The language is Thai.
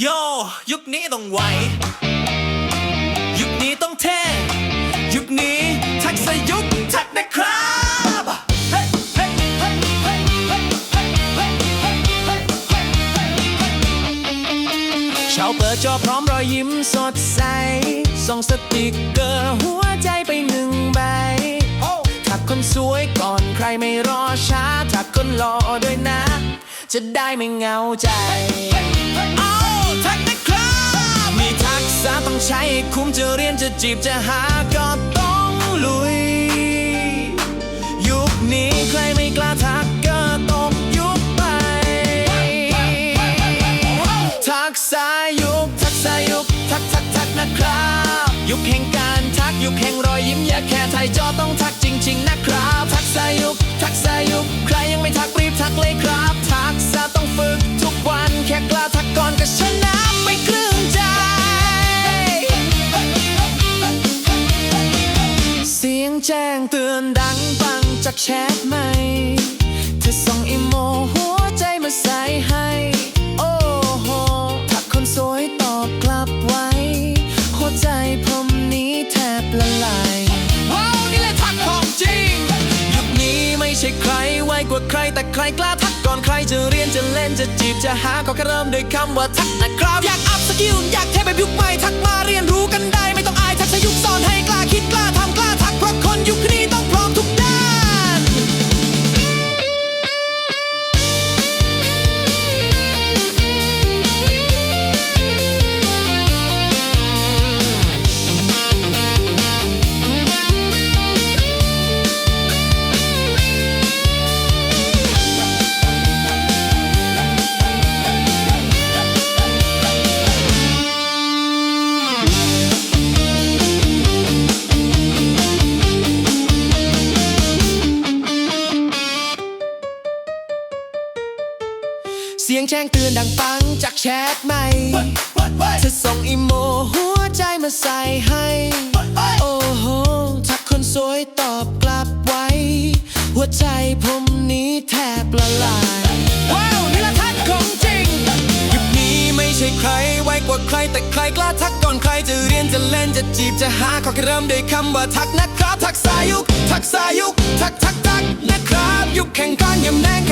โยยุคนี้ต้องไหวยุคนี้ต้องเท่ยุคนี้ทักษะยุคทักนะครับชาวเปิดจอพร้อมรอยยิ้มสดใสส่องสติกเกอร์หัวใจไปหนึ่งใบทักคนสวยก่อนใครไม่รอช้าทักคนรอด้วยนะ จะได้ไม่เหงาใจ คุ้มจะเรียนจะจีบจะหาก็ต้องลุย ยุคนี้ใครไม่กล้าทักก็ตกยุคไป ทักษะยุคทักษะยุคทักทักทักนะครับ ยุคแห่งการทักยุคแห่งรอยยิ้มอย่าแค่ไทยจอต้องทักจริง ๆ นะครับ ทักษะยุคทักษะยุคใครยังไม่ทักรีบทักเลย แจ้งเตือนดังปังจากแชทใหม่เธอส่งอีโมหัวใจมาใส่ให้ โอ้โหถ้าคนสวยตอบกลับไว้ หัวใจผมนี้แทบละลายว้าวนี่แหละทักของจริง ยุคนี้ไม่ใช่ใครไวกว่าใครแต่ใครกล้าทักก่อนใครจะเรียนจะเล่นจะจีบจะหาก็แค่เริ่มด้วยคำว่าทักนะครับ อยากอัพสกิลอยากเทแบบยุคใหม่ เสียงแจ้งเตือนดังปังจากแชทใหม่เธอส่งอีโมหัวใจมาใส่ให้ โอ้โหถ้าคนสวยตอบกลับไว้ หัวใจผมนี้แทบละลาย ว้าวนี่ละทักของจริง ยุคนี้ไม่ใช่ใครไวกว่าใครแต่ใครกล้าทักก่อนใครจะเรียนจะเล่นจะจีบจะหาขอแค่เริ่มด้วยคำว่าทักนะครับ ทักษะยุคทักษะยุคทักทักทักนะครับ ยุคแข่งการยำแรงกันแกนแห่งคลิกต้อง